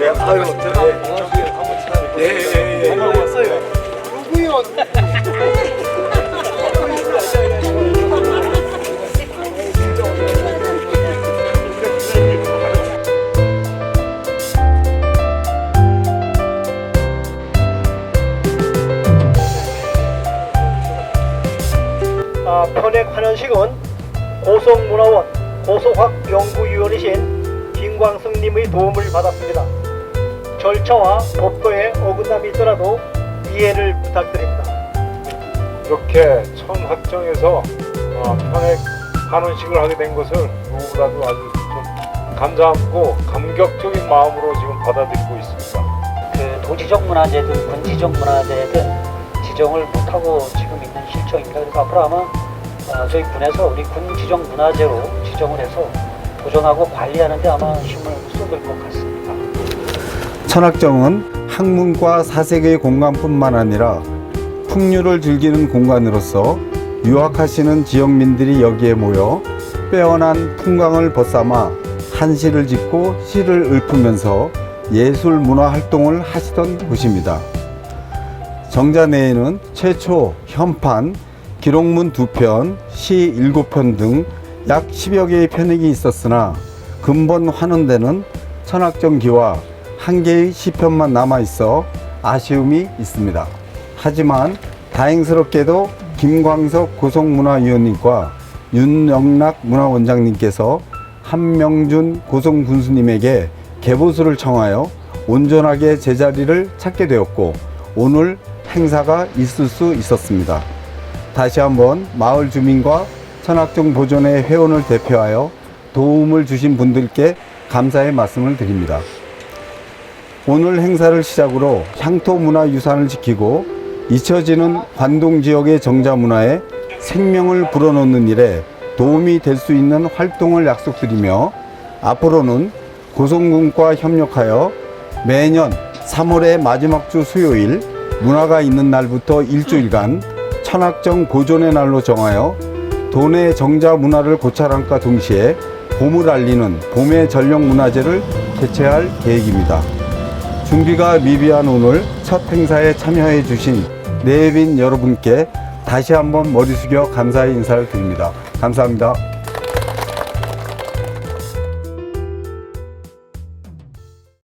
예, 아유, 제가 한번 찾아뵙고. 예, 예, 예. 한번 왔어요. 누구요? 아, 편액 환원식은 고성문화원 고소학 연구위원이신 김광승님의 도움을 받았습니다. 절차와 법도에 어긋남이 있더라도 이해를 부탁드립니다. 이렇게 처음 확정해서 어, 편액 환원식을 하게 된 것을 누구보다도 아주 좀 감사하고 감격적인 마음으로 지금 받아들이고 있습니다. 그 도지적 문화재든 군지적 문화재든 지정을 못하고 지금 있는 실정입니다. 그래서 앞으로 아마 어, 저희 군에서 우리 군 지정 문화재로 지정을 해서 보존하고 관리하는 데 아마 힘을 쏟을 것 같습니다. 천학정은 학문과 사색의 공간뿐만 아니라 풍류를 즐기는 공간으로서 유학하시는 지역민들이 여기에 모여 빼어난 풍광을 벗삼아 한시를 짓고 시를 읊으면서 예술 문화 활동을 하시던 곳입니다. 정자 내에는 최초 현판, 기록문 두 편, 시 일곱 편 등약 10여 개의 편익이 있었으나 근본 환원되는 천학정기와 한 개의 시편만 남아 있어 아쉬움이 있습니다. 하지만 다행스럽게도 김광석 고성문화위원님과 윤영락 문화원장님께서 한명준 고성군수님에게 개보수를 청하여 온전하게 제자리를 찾게 되었고 오늘 행사가 있을 수 있었습니다. 다시 한번 마을 주민과 천학정 보존의 회원을 대표하여 도움을 주신 분들께 감사의 말씀을 드립니다. 오늘 행사를 시작으로 향토 문화 유산을 지키고 잊혀지는 관동 지역의 정자 문화에 생명을 불어넣는 일에 도움이 될 수 있는 활동을 약속드리며 앞으로는 고성군과 협력하여 매년 3월의 마지막 주 수요일 문화가 있는 날부터 일주일간 천학정 보존의 날로 정하여 도내 정자 문화를 고찰함과 동시에 봄을 알리는 봄의 전령 문화제를 개최할 계획입니다. 준비가 미비한 오늘 첫 행사에 참여해 주신 내빈 여러분께 다시 한번 머리 숙여 감사의 인사를 드립니다. 감사합니다.